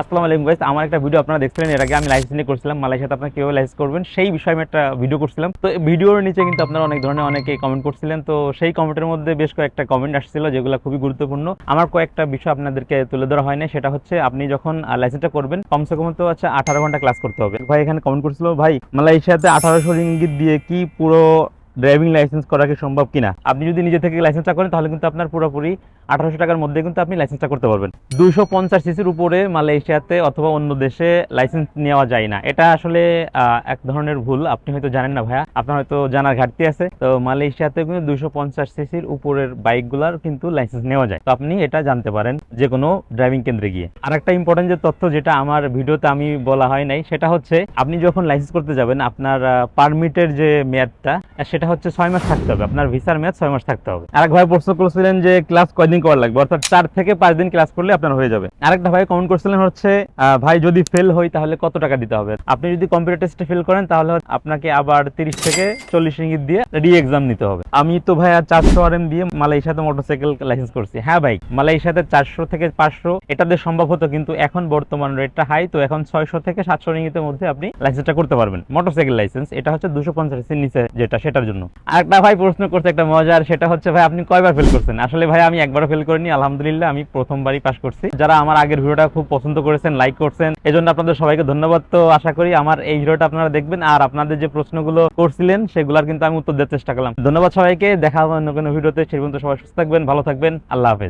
আসসালামু আলাইকুম গাইস আমার একটা ভিডিও আপনারা দেখছিলেন, এর আগে আমি লাইসেন্স করছিলাম, মালয়েশিয়াতে আপনারা কীভাবে লাইসেন্স করবেন, সেই বিষয়ে আমি একটা ভিডিও করছিলাম। তো ভিডিওর নিচে কিন্তু আপনারা অনেক ধরনের, অনেকে কমেন্ট করছিলেন, তো সেই কমেন্টের মধ্যে বেশ কয়েকটা কমেন্ট আসছিল, যেগুলো খুবই গুরুত্বপূর্ণ। আমার কয়েকটা বিষয় আপনাদেরকে তুলে ধরা হয় না সেটা হচ্ছে আপনি যখন লাইসেন্সটা করবেন, কমসে কম তো হচ্ছে আঠারো ঘণ্টা ক্লাস করতে হবে। ভাই এখানে কমেন্ট করছিল, ভাই, মালয়েশিয়াতে আঠারোশো রিঙ্গিত দিয়ে কি পুরো ড্রাইভিং লাইসেন্স করা কি সম্ভব কিনা? আপনি যদি নিজে থেকে লাইসেন্সটা করেন, তাহলে কিন্তু আপনার পুরোপুরি আঠারোশো টাকার মধ্যে কিন্তু আপনি লাইসেন্সটা করতে পারবেন। দুইশো পঞ্চাশ সিসির উপরে মালয়েশিয়াতে অথবা অন্য দেশে লাইসেন্স নেওয়া যায় না। এটা আসলে এক ধরনের ভুল। আপনি হয়তো জানেন না ভাইয়া। আপনার হয়তো জানার ঘাটতি আছে। তো মালয়েশিয়াতে কিন্তু দুইশো পঞ্চাশ সিসির উপরের বাইকগুলোর কিন্তু লাইসেন্স নেওয়া যায়। তো আপনি এটা জানতে পারেন যে কোনো ড্রাইভিং কেন্দ্রে গিয়ে। আর একটা ইম্পর্টেন্ট যে তথ্য যেটা আমার ভিডিওতে আমি বলা হয় নাই, সেটা হচ্ছে আপনি যখন লাইসেন্স করতে যাবেন, আপনার পারমিটের যে মেয়াদটা সেটা হচ্ছে ছয় মাস থাকতে হবে। আপনার ভিসার মেয়াদ ছয় মাস থাকতে হবে। আরেক ভাই প্রশ্ন করেছিলেন যে ক্লাস কয়দিন করা লাগবে? অর্থাৎ চার থেকে পাঁচ দিন ক্লাস করলে আপনার হয়ে যাবে। আরেকটা ভাই কমেন্ট করছিলেন হচ্ছে ভাই যদি ফেল হই তাহলে কত টাকা দিতে হবে? আপনি যদি কম্পিউটার টেস্টে ফেল করেন তাহলে আপনাকে আবার তিরিশ থেকে চল্লিশ রিঙ্গিত দিয়ে রি এক্সাম নিতে হবে। আমি তো ভাই চারশো আর এম দিয়ে মালয়েশিয়াতে মোটরসাইকেল লাইসেন্স করছি। হ্যাঁ ভাই, মালয়েশিয়াতে চারশো থেকে পাঁচশো এটাতে সম্ভব হতো কিন্তু এখন বর্তমান রেটটা হাই তো এখন ছয়শো থেকে সাতশো রিঙ্গিতের মধ্যে আপনি লাইসেন্সটা করতে পারবেন। মোটরসাইকেল লাইসেন্স এটা হচ্ছে দুশো পঞ্চাশ নিচে যেটা সেটার জন্য। আরেকটা ভাই প্রশ্ন করছে একটা মজার, সেটা হচ্ছে, ভাই, আপনি কয়বার ফেল করছেন? আসলে ভাই, আমি একবারও ফেল করিনি, আলহামদুলিল্লাহ, আমি প্রথমবারই পাস করছি। যারা আমার আগের ভিডিওটা খুব পছন্দ করেছেন লাইক করছেন এই জন্য আপনাদের সবাইকে ধন্যবাদ। তো আশা করি আমার এই ভিডিওটা আপনারা দেখবেন, আর আপনাদের যে প্রশ্নগুলো করছিলেন, সেগুলোর কিন্তু আমি উত্তর দেওয়ার চেষ্টা করলাম। ধন্যবাদ সবাইকে, দেখা হবে অন্য কোনো ভিডিওতে, সেই পর্যন্ত সবাই সুস্থ থাকবেন, ভালো থাকবেন, আল্লাহ হাফেজ।